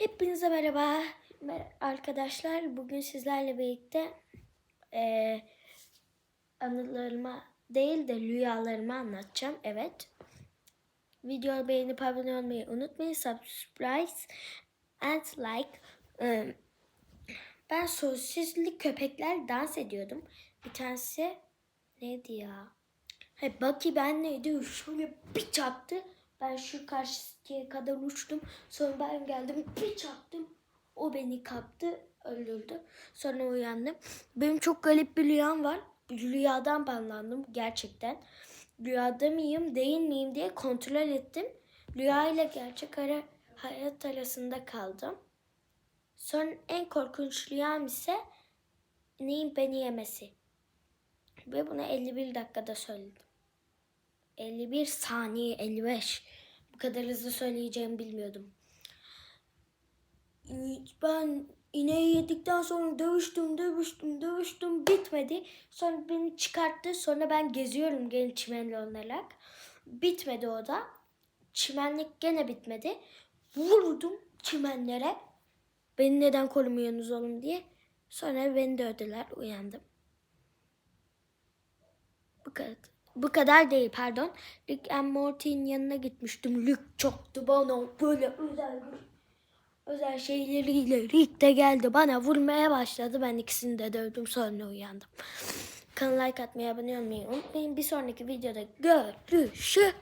Hepinize merhaba Mer- arkadaşlar. Bugün sizlerle birlikte eee anılarıma değil de rüyalarımı anlatacağım. Evet. Videoyu beğenip abone olmayı unutmayın. Subscribe and like. Eee, ben sosisli köpekler dans ediyordum. Bir tanesi neydi ya? Hey, Bucky ben neydi? Şöyle bir çaktı. Ben şu karşıya kadar uçtum. Sonra ben geldim bir çaktım. O beni kaptı, öldürdü. Sonra uyandım. Benim çok garip bir rüyam var. Rüyadan banlandım gerçekten. Rüyada mıyım, değil miyim diye kontrol ettim. Rüya ile gerçek ara, hayat arasında kaldım. Sonra en korkunç rüyam ise neyin beni yemesi. Ve bunu 51 dakikada söyledim. 51 saniye 55. Bu kadar hızlı söyleyeceğimi bilmiyordum. Ben ineği yedikten sonra dövüştüm, dövüştüm, dövüştüm. Bitmedi. Sonra beni çıkarttı. Sonra ben geziyorum gene çimenli olarak. Bitmedi o da. Çimenlik gene bitmedi. Vurdum çimenlere. Beni neden korumuyorsunuz oğlum diye. Sonra beni dövdüler. Uyandım. Bu kadar. Bu kadar değil pardon. Rick and Morty'nin yanına gitmiştim. Rick çaktı bana böyle özel özel şeyleriyle. Rick de geldi bana vurmaya başladı. Ben ikisini de dövdüm sonra uyandım. Kanala like atmayı abone olmayı unutmayın. Bir sonraki videoda görüşürüz.